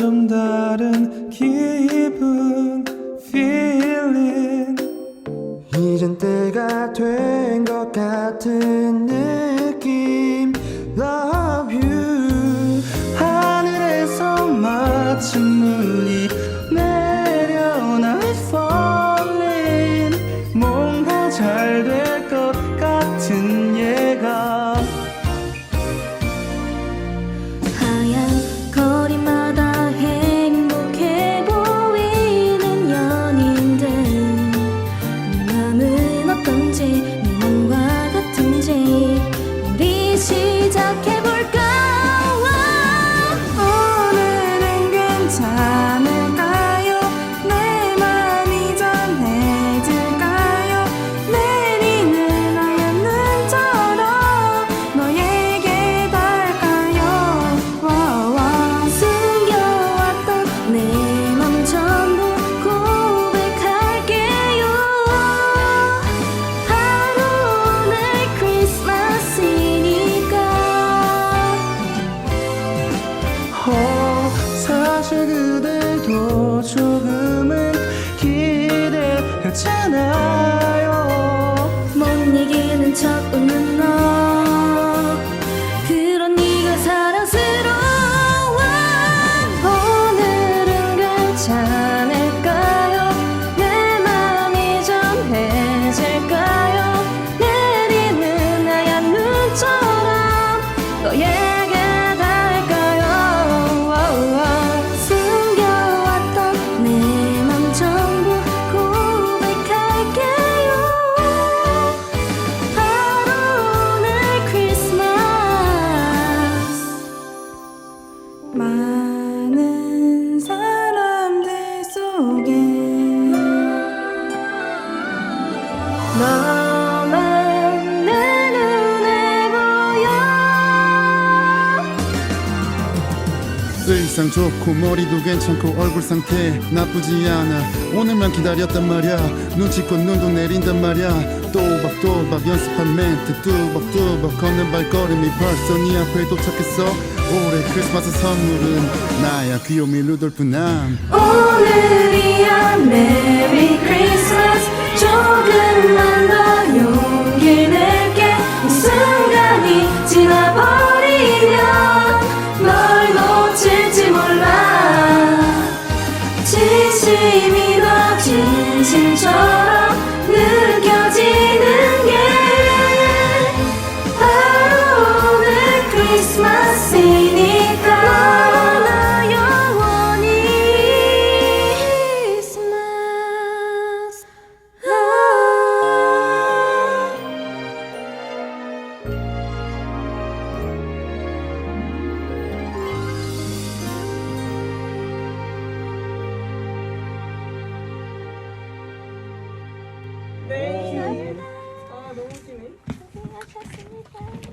좀 다른 기분 feeling. 이젠 때가 된 것 같은 느낌. Love you. 하늘에서 마침 눈이 조금은 기대했잖아 의상 좋고 머리도 괜찮고 얼굴 상태 나쁘지 않아. 오늘만 기다렸단 말야. 눈치껏 눈도 내린단 말야. 또박또박 연습한 멘트 뚜벅뚜벅 걷는 발걸음이 벌써 네 앞에 도착했어. 올해 크리스마스 선물은 나야 귀요미 루돌프 남. 오늘이야 메리 크리스마스. 조금만 더 네. 네. 아, 너무 웃기네. 고생하셨습니다.